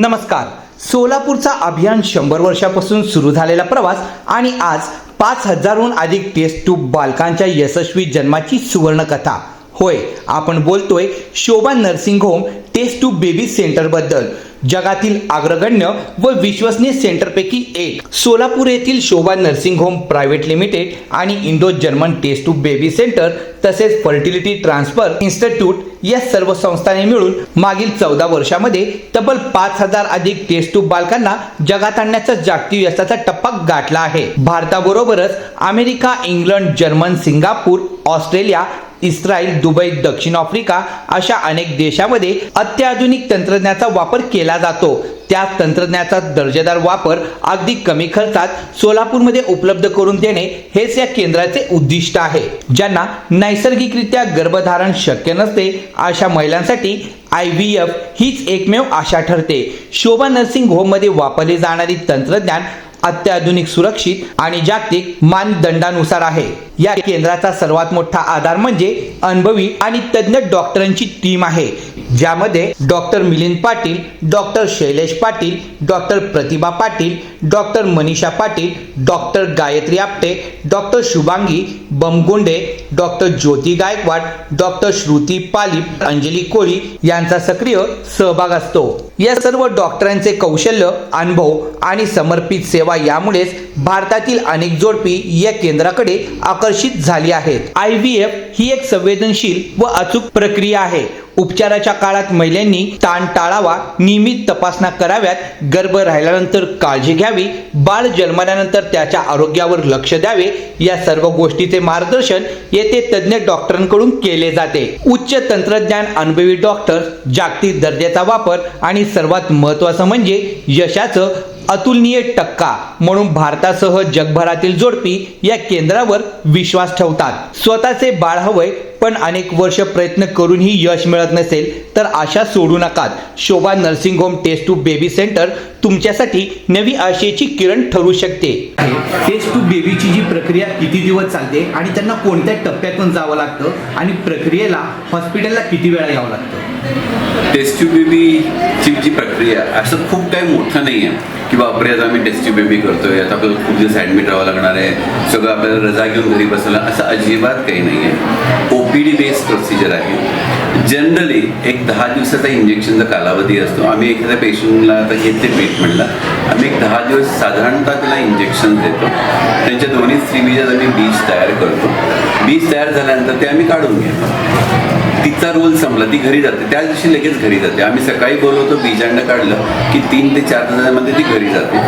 नमस्कार. सोलापूरचा अभियान शंभर वर्षापासून सुरू झालेला प्रवास आणि आज पाच हजारहून अधिक टेस्ट ट्यूब बालकांच्या यशस्वी जन्माची सुवर्णकथा. होय आपण बोलतोय Shobha nursing home test tube baby सेंटरबद्दल जगातील अग्रगण्य व विश्वसनीय सेंटरपैकी एक. सोलापूर येथील Shobha nursing home private limited आणि Indo German test tube baby centre तसेच फर्टिलिटी ट्रान्सफर इन्स्टिट्यूट या सर्व संस्थांनी मिळून मागील चौदा वर्षामध्ये तब्बल पाच हजार अधिक टेस्ट टू बालकांना जगात आणण्याचा जागतिक यशाचा टप्पा गाठला आहे. भारताबरोबरच America England German Singapore Australia Israel Dubai दक्षिण आफ्रिका अशा अनेक देशामध्ये अत्याधुनिक तंत्रज्ञानाचा वापर केला जातो. त्या तंत्रज्ञानाचा दर्जेदार वापर अगदी कमी खर्चात सोलापूरमध्ये उपलब्ध करून देणे हेच या केंद्राचे उद्दिष्ट आहे. ज्यांना नैसर्गिकरित्या गर्भधारण शक्य नसते अशा महिलांसाठी आय व्ही एफ हीच एकमेव आशा ठरते. शोभा नर्सिंग होममध्ये वापरले जाणारी तंत्रज्ञान अत्याधुनिक सुरक्षित आणि जागतिक मानदंडानुसार आहे. या केंद्राचा सर्वात मोठा आधार म्हणजे अनुभवी आणि तज्ज्ञ डॉक्टरांची टीम आहे ज्यामध्ये doctor Milind Patil doctor Shailesh Patil doctor Pratibha Patil doctor Manisha Patil doctor Gayatri Apte doctor Shubhangi Bamgonde doctor Jyoti Gaikwad doctor Shruti Palip Anjali Koli यांचा सक्रिय सहभाग असतो. या सर्व डॉक्टरांचे कौशल्य अनुभव आणि समर्पित सेवा यामुळेच भारतातील अनेक जोडपी या केंद्राकडे आकर्षित झाली आहेत. आय व्ही एफ ही एक संवेदनशील व अचूक प्रक्रिया आहे. उपचाराच्या काळात महिलांनी ताण टाळावा नियमित तपासण्या कराव्यात गर्भ राहिल्यानंतर काळजी घ्यावी बाळ जन्मल्यानंतर त्याच्या आरोग्यावर लक्ष द्यावे या सर्व गोष्टीचे मार्गदर्शन येथे तज्ज्ञ डॉक्टरांकडून केले जाते. उच्च तंत्रज्ञान अनुभवी डॉक्टर जागतिक दर्जाचा वापर आणि सर्वात महत्त्वाचं म्हणजे यशाचं अतुलनीय टक्का म्हणून भारतासह जगभरातील जोडपी या केंद्रावर विश्वास ठेवतात. स्वतःचे बाळ हवंय पण अनेक वर्ष प्रयत्न करूनही यश मिळत नसेल तर आशा सोडू नकात. Shobha nursing home test tube baby centre तुमच्यासाठी नवी आशेची किरण ठरू शकते. टेस्ट टू बेबीची जी प्रक्रिया किती दिवस चालते आणि त्यांना कोणत्या टप्प्यातून जावं लागतं आणि प्रक्रियेला हॉस्पिटलला किती वेळा यावं लागतं? टेस्ट बेबीची जी प्रक्रिया असं खूप काही मोठं नाही आहे की बापरे आता आम्ही टेस्टी बेबी करतोय आता आपल्याला खूप दिवस ॲडमिट राहावं लागणार आहे. सगळं आपल्याला रजा घेऊन घरी बसायला असं अजिबात काही नाही आहे O P D based procedure आहे. जनरली एक दहा दिवसाचा इंजेक्शनचा कालावधी असतो. आम्ही एखाद्या पेशंटला आता घेतले ट्रीटमेंटला आम्ही एक दहा दिवस साधारणतः त्याला इंजेक्शन देतो. त्यांच्या दोन्ही स्त्रीबीजात आम्ही बीज तयार करतो. बीज तयार झाल्यानंतर ते आम्ही काढून घेतो. तिचा रोल संपला ती घरी जाते. त्या दिवशी लगेच घरी जाते. आम्ही सकाळी बोलवतो बीजांड काढलं की तीन ते चार तासामध्ये ती घरी जाते.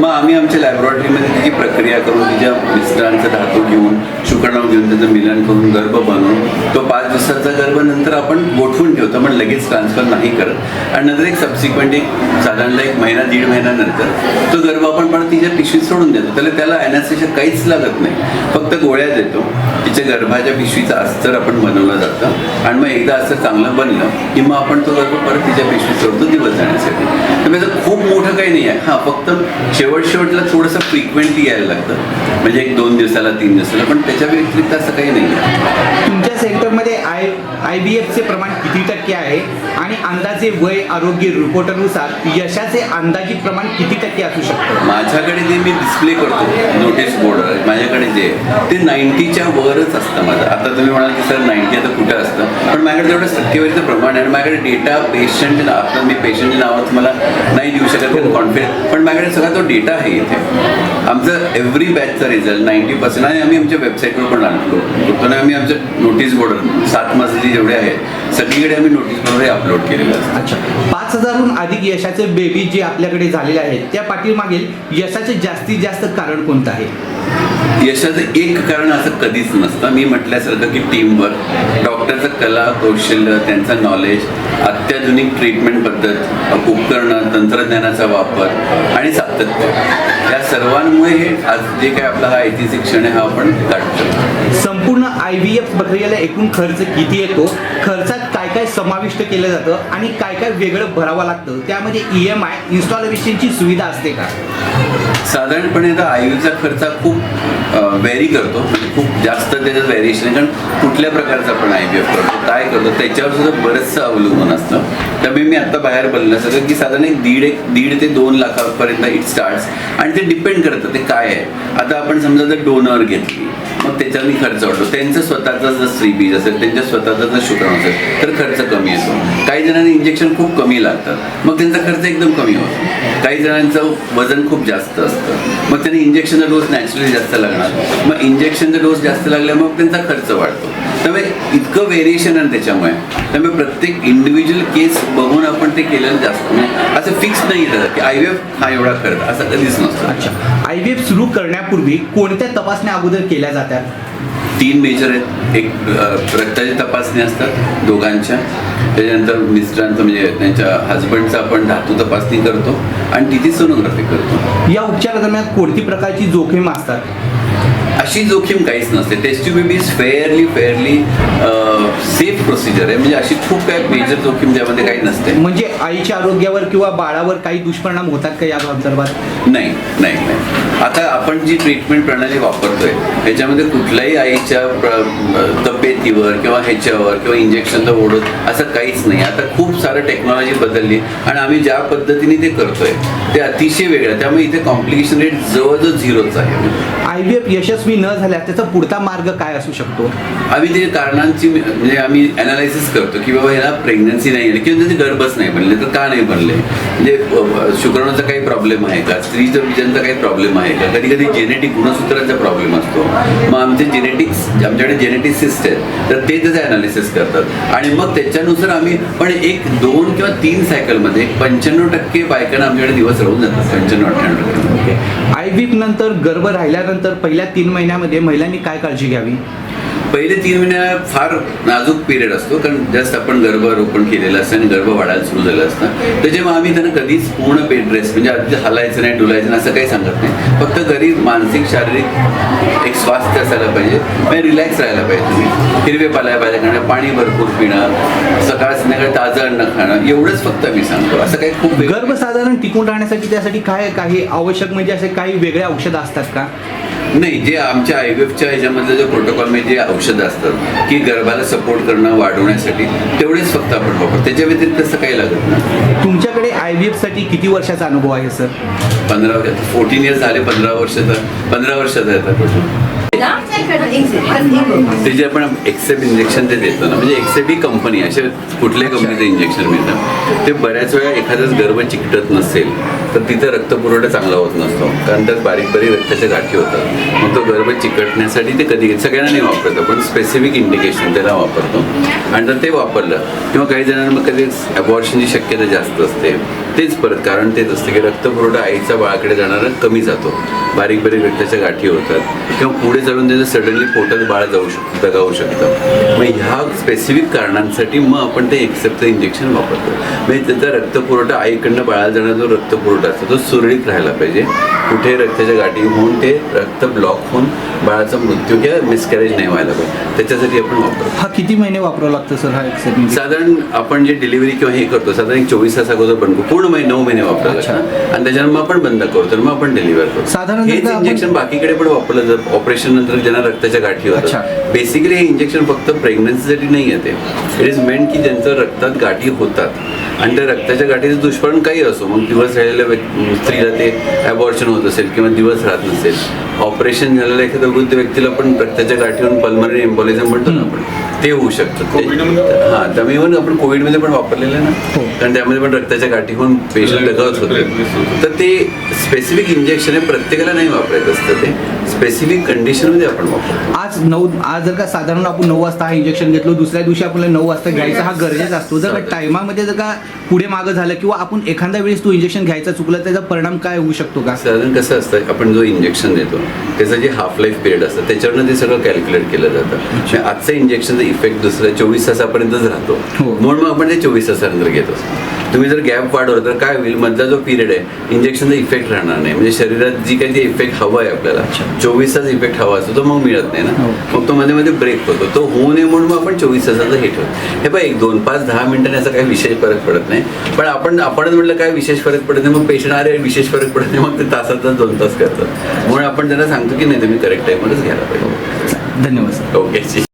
मग आम्ही आमच्या लॅबोरेटरीमध्ये तिची प्रक्रिया करून तिच्या मिस्टरांचा धातू घेऊन शुक्रणाव घेऊन त्याचं मिलन करून गर्भ बनवून तो पाच दिवसाचा गर्भ नंतर आपण गोठवून ठेवतो पण लगेच ट्रान्सफर नाही करत. आणि नंतर एक सबसिक्वेंट एक साधारणतः एक महिना दीड महिन्यानंतर तो गर्भ आपण पण तिच्या पिशवीत सोडून देतो. त्याला त्याला अॅनास्थेशन काहीच लागत नाही. फक्त गोळ्या देतो. तिच्या गर्भाच्या पिशवीचा अस्तर आपण बनवलं जातं. आणि मग एकदा अस्तर चांगलं बनलं की मग आपण तो गर्भ परत तिच्या पिशवीत सोडतो दिवस जाण्यासाठी. तर त्याचं खूप मोठं काही नाही आहे. हां फक्त शेवट शेवटला थोडंसं फ्रिक्वेंटली यायला लागतं. म्हणजे एक दोन दिवसाला तीन दिवसाला पण त्याच्या व्यतिरिक्त असं काही नाही. तुमच्या सेंटरमध्ये आय आय बी एफचे प्रमाण किती टक्के आहे? आणि अंदाजे वय आरोग्य रिपोर्टनुसार यशाचे अंदाजित प्रमाण किती टक्के असू शकतं? माझ्याकडे जे मी डिस्प्ले करतो नोटीस बोर्डवर माझ्याकडे जे ते नाईन्टीच्या वरच असतं माझं. आता तुम्ही म्हणाल की सर नाईन्टी आता कुठं असतं? पण माझ्याकडे तेवढं टक्केवारीचं प्रमाण आहे आणि माझ्याकडे डेटा पेशंट आता मी पेशंटच्या नावात तुम्हाला शकत नाही कॉन्फिडन्स पण माझ्याकडे सगळा तो डेटा आहे इथे. आमचं एव्हरी बॅचचा रिझल्ट नाईन्टी पर्सेंट आणि आम्ही आमच्या वेबसाईटवर पण अपलोड तो आम्ही आमच्या नोटीस बोर्डवर सात मासाचे जेवढे आहेत सगळीकडे आम्ही नोटीस बोर्डवर अपलोड केलेलं असतं. अच्छा. पाच हजारहून अधिक यशाचे बेबी जे आपल्याकडे झालेले आहेत त्या पाठीमागील यशाचे जास्तीत जास्त कारण कोणतं आहे? यशाचं एक कारण असं कधीच नसतं. मी म्हटल्यासारखं की टीमवर्क डॉक्टरचं कला कौशल्य त्यांचं नॉलेज अत्याधुनिक ट्रीटमेंट पद्धत उपकरणं तंत्रज्ञानाचा वापर आणि सातत्य. या सर्वांमुळे हे आज जे काय आपला हा ऐतिहासिक क्षण आहे हा आपण काढतो. संपूर्ण आय व्ही एफ प्रक्रियेला एकूण खर्च किती येतो? खर्चात काय काय समाविष्ट केलं जातं आणि काय काय वेगळं भरावं लागतं त्यामध्ये ई एम आय इन्स्टॉलेशनची सुविधा असते का? साधारणपणे तर आयुचा खर्च खूप व्हेरी करतो म्हणजे खूप जास्त त्याचं व्हेरिएशन कारण कुठल्या प्रकारचा आपण आय बी एफ करतो काय करतो त्याच्यावर सुद्धा बरंचसं अवलंबून असतं. त्यामुळे मी आता बाहेर बोललं सगळं की साधारण एक दीड एक दीड ते दोन लाखापर्यंत इट स्टार्ट्स आणि ते डिपेंड करतं ते काय आहे. आता आपण समजा जर डोनर घेतली मग त्याच्याने खर्च वाढतो. त्यांचं स्वतःचा जर स्त्री बीज असेल त्यांच्या स्वतःचा जर शुक्राणू असेल तर खर्च कमी येतो. काही जणांना इंजेक्शन खूप कमी लागतं. मग त्यांचा खर्च एकदम कमी होतो. काही जणांचं वजन खूप जास्त असतं. मग त्यांनी इंजेक्शनचा डोस नॅचरली जास्त लागणार. मग इंजेक्शनचा डोस जास्त लागल्यामुळे मग त्यांचा खर्च वाढतो. त्यामुळे इतकं व्हेरिएशन आहे त्याच्यामुळे. त्यामुळे प्रत्येक इंडिव्हिज्युअल केस बघून आपण ते केलेलं जास्त. म्हणजे असं फिक्स नाही येतं की आय एफ हा एवढा खर्च असं कधीच नसतं. अच्छा. आय व्ही एफ सुरू करण्यापूर्वी कोणत्या तपासण्या अगोदर केल्या जातात? तीन मेजर आहेत. एक रक्ताची तपासणी असतात दोघांच्या. त्याच्यानंतर मिस्टरांचं म्हणजे त्यांच्या हजबंडचं आपण धातू तपासणी करतो आणि तिथे सोनोग्राफी करतो. या उपचारादरम्यान कोणती प्रकारची जोखीम असतात? अशी जोखीम काहीच नसते. Test tube baby is fairly fairly procedure आहे. म्हणजे अशी खूप काय मेजर जोखीम त्यामध्ये काही नसते. म्हणजे आईच्या आरोग्यावर किंवा बाळावर काही दुष्परिणाम होतात का या संदर्भात? नाही नाही नाही. आता आपण जी ट्रीटमेंट प्रणाली वापरतोय ह्याच्यामध्ये कुठल्याही आईच्या तब्येतीवर किंवा ह्याच्यावर किंवा इंजेक्शनला ओढत असं काहीच नाही. आता खूप सारं टेक्नॉलॉजी बदलली आणि आम्ही ज्या पद्धतीने ते करतोय ते अतिशय वेगळं. त्यामुळे इथे कॉम्प्लिकेशन रेट जवळजवळ झिरोच आहे. आय व्ही एफ यशस्वी न झाल्यास त्याचा पुढचा मार्ग काय असू शकतो? आम्ही ते कारणांची म्हणजे आम्ही अनालायसिस करतो की बाबा ह्याला प्रेग्नन्सी नाही आली किंवा त्याचे गर्भच नाही बनले तर का नाही बनले? म्हणजे शुक्राणूचा काही प्रॉब्लेम आहे का? स्त्रीचं बीजांचा काही प्रॉब्लेम आहे का? कधी कधी जेनेटिक गुणसूत्राचा प्रॉब्लेम असतो. मग आमचे जेनेटिक्स आमच्याकडे जेनेटिसिस्ट आहेत तर ते त्याचं अनालिसिस करतात. आणि मग त्याच्यानुसार आम्ही पण एक दोन किंवा तीन सायकलमध्ये पंच्याण्णव टक्के बायकांना आमच्याकडे दिवस राहून जातात पंच्याण्णव अठ्ठ्याण्णव टक्के. आय व्ही नंतर गर्भ राहिल्यानंतर पहिल्या तीन महिन्यामध्ये महिलांनी काय काळजी घ्यावी? पहिले तीन महिन्या फार नाजूक पिरियड असतो कारण जास्त आपण गर्भारोपण केलेलं असतं आणि गर्भ वाढायला सुरू झालं असतं. तर जेव्हा आम्ही त्यांना कधीच पूर्ण बेड रेस्ट म्हणजे अगदी हलायचं नाही डुलायचं नाही असं काही सांगत नाही. फक्त घरी मानसिक शारीरिक एक स्वास्थ्य असायला पाहिजे. म्हणजे रिलॅक्स राहायला पाहिजे तुम्ही. हिरवे पालाय पाहिजे खाणं पाणी भरपूर पिणं सकाळ संध्याकाळी ताजं अन्न खाणं एवढंच फक्त मी सांगतो. असं काही खूप गर्भ साधारण टिकून राहण्यासाठी त्यासाठी काय काही आवश्यक म्हणजे असे काही वेगळे औषधं असतात का? नाही जे आमच्या आय च्या ह्याच्यामधलं जे प्रोटोकॉलमध्ये जे औषधं असतात की गर्भाला सपोर्ट करणं वाढवण्यासाठी तेवढेच फक्त आपण वापरतो. त्याच्या व्यतिरिक्त तसं काही लागत नाही. तुमच्याकडे आय व्ही एफसाठी किती वर्षाचा अनुभव आहे सर? पंधरा फोर्टीन इयर्स झाले पंधरा वर्षाचा पंधरा वर्षाचा total. ते जे आपण एक्सेप इंजेक्शन ते देतो ना म्हणजे एक्सेप ही कंपनी असे कुठल्याही कंपनीचं इंजेक्शन मिळतं ते बऱ्याच वेळा एखादाच गर्भ चिकटत नसेल तर तिथं रक्तपुरवठा चांगला होत नसतो. कारण त्यात बारीक बारीक रक्ताच्या गाठी होतात. मग तो गर्भ चिकटण्यासाठी ते कधी सगळ्यांना नाही वापरत आपण स्पेसिफिक इंडिकेशन त्याला वापरतो. आणि जर ते वापरलं किंवा काही जणांना मग कधी अबॉर्शनची शक्यता जास्त असते तेच परत कारण तेच असते की रक्तपुरवठा आईच्या बाळाकडे जाणारा कमी जातो. बारीक बारीक रक्ताच्या गाठी होतात. किंवा पुढे चालून त्याचं सडनली पोटात बाळ जाऊ शकतं दगावू शकतं. मग ह्या स्पेसिफिक कारणांसाठी मग आपण ते एक्सेप्टचं इंजेक्शन वापरतो. म्हणजे त्याचा रक्तपुरवठा आईकडनं बाळाला जाणारा जो रक्तपुरवठा असतो तो सुरळीत राहायला पाहिजे. कुठे रक्ताच्या गाठी होऊन ते रक्त ब्लॉक होऊन बाळाचा मृत्यू किंवा मिसकॅरेज नाही व्हायला पाहिजे. त्याच्यासाठी आपण वापरतो. हा किती महिने वापरावं लागतं सर हा एक्सेप्ट साधारण आपण जे डिलिव्हरी किंवा हे करतो साधारण एक चोवीस तास अगोदर बंद करतो. पूर्ण महिने नऊ महिने वापरायला. आणि त्याच्यानंतर मग आपण बंद करतो मग आपण डिलिव्हर करतो साधारण इंजेक्शन बाकीकडे पण वापरलं जातं ऑपरेशन नंतर ज्यांना रक्ताच्या गाठी अच्छा. होतात बेसिकली हे इंजेक्शन फक्त प्रेग्नन्सीसाठी नाही येते इट इज मेंट की ज्यांचं रक्तात गाठी होतात. आणि त्या रक्ताच्या गाठीचं दुष्परिणाम काही असो मग दिवस राहिलेल्या स्त्रीला ते अबॉर्शन होत असेल किंवा दिवस राहत नसेल. ऑपरेशन झालेल्या एखाद्या वृद्ध व्यक्तीला पण रक्ताच्या गाठीवरून पल्मनरी एम्बोलिझम म्हणतो ना आपण ते होऊ शकतं. हा त्यामुळे इव्हन आपण कोविडमध्ये पण वापरलेलं ना. हो. कारण त्यामध्ये पण रक्ताच्या गाठी होऊन पेशंट दगावत होते तर ते स्पेसिफिक इंजेक्शन हे प्रत्येकाला नाही वापरायचं असतं ते. स्पेसिफिक कंडिशनमध्ये आपण वापरतो आज नऊ आज जर का साधारण आपण नऊ वाजता हा इंजेक्शन घेतलो दुसऱ्या दिवशी आपल्याला नऊ वाजता घ्यायचा हा गरजेचा असतो. जर का टायमामध्ये जर का पुढे मागं झालं किंवा आपण एखाद्या वेळेस तो इंजेक्शन घ्यायचा चुकलं त्याचा परिणाम काय होऊ शकतो का? साधारण कसं असतं आपण जो इंजेक्शन देतो त्याचं जे हाफ लाईफ पिरियड असतं त्याच्यावरनं ते सगळं कॅल्क्युलेट केलं जातं. म्हणजे आजचं इंजेक्शनचा इफेक्ट दुसऱ्या चोवीस तासापर्यंतच राहतो. हो. म्हणून मग आपण ते चोवीस तासानंतर घेतो तुम्ही जर गॅप वाढवलं तर काय होईल? मधला जो पिरियड आहे इंजेक्शनचा इफेक्ट राहणार नाही. म्हणजे शरीरात जी काही ती इफेक्ट हवा आहे आपल्याला चोवीस तास इफेक्ट हवा असतो तो मग मिळत नाही ना. मग तो मध्ये मध्ये ब्रेक होतो. तो होऊ नये म्हणून मग आपण चोवीस तासाचा हे ठेवतो. हे बघ एक दोन पाच दहा मिनिटांनी असा काही विशेष फरक पडत नाही. पण आपण आपणच म्हटलं काय विशेष फरक पडत नाही मग पेशंट अरे विशेष फरक पडत नाही मग ते तासात दोन तास करतात. म्हणून आपण त्यांना सांगतो की नाही तुम्ही करेक्ट टाईममध्येच घ्यायला पाहिजे. धन्यवाद ओके